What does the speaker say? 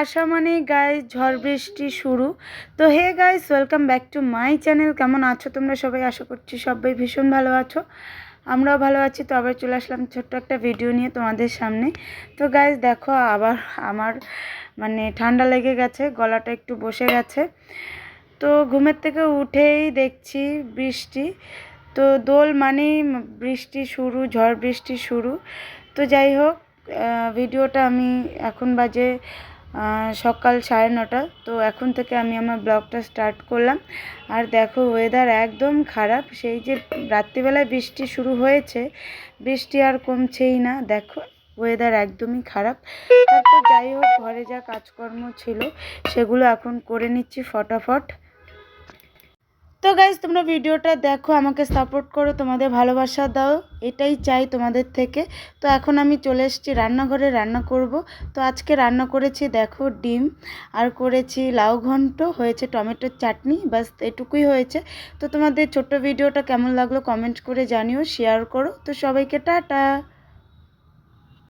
আসা মানেই গাইজ ঝড় বৃষ্টি শুরু। তো hey guys welcome back to my channel কেমন আছো তোমরা সবাই? আশা করছি সবাই ভীষণ ভালো আছো। আমরাও ভালো আছি। তো আবার চলে আসলাম ছোট্ট একটা ভিডিও নিয়ে তোমাদের সামনে। তো গাইজ দেখো আবার আমার মানে ঠান্ডা লেগে গেছে, গলাটা একটু বসে গেছে। তো ঘুমের থেকে উঠেই দেখছি বৃষ্টি। তো দোল মানেই বৃষ্টি শুরু, ঝড় বৃষ্টি শুরু। তো যাই হোক ভিডিওটা আমি এখন বাজে সকাল সাড়ে নটা। তো এখন থেকে আমি আমার ব্লগটা স্টার্ট করলাম। আর দেখো ওয়েদার একদম খারাপ। সেই যে রাত্রিবেলায় বৃষ্টি শুরু হয়েছে, বৃষ্টি আর কমছেই না। দেখো ওয়েদার একদমই খারাপ। তারপর যাই হোক, ঘরে যা কাজকর্ম ছিল, সেগুলো এখন করে নিচ্ছি ফটাফট। তো গাইজ তোমরা ভিডিওটা দেখো, আমাকে সাপোর্ট করো, তোমাদের ভালোবাসা দাও, এটাই চাই তোমাদের থেকে। তো এখন আমি চলে এসেছি রান্নাঘরে, রান্না করব। তো আজকে রান্না করেছি, দেখো, ডিম আর করেছি লাউ ঘন্ট, হয়েছে টমেটোর চাটনি বাস এটুকুই হয়েছে। তো তোমাদের ছোট্ট ভিডিওটা কেমন লাগল কমেন্ট করে জানিও শেয়ার করো। তো সবাইকে টাটা!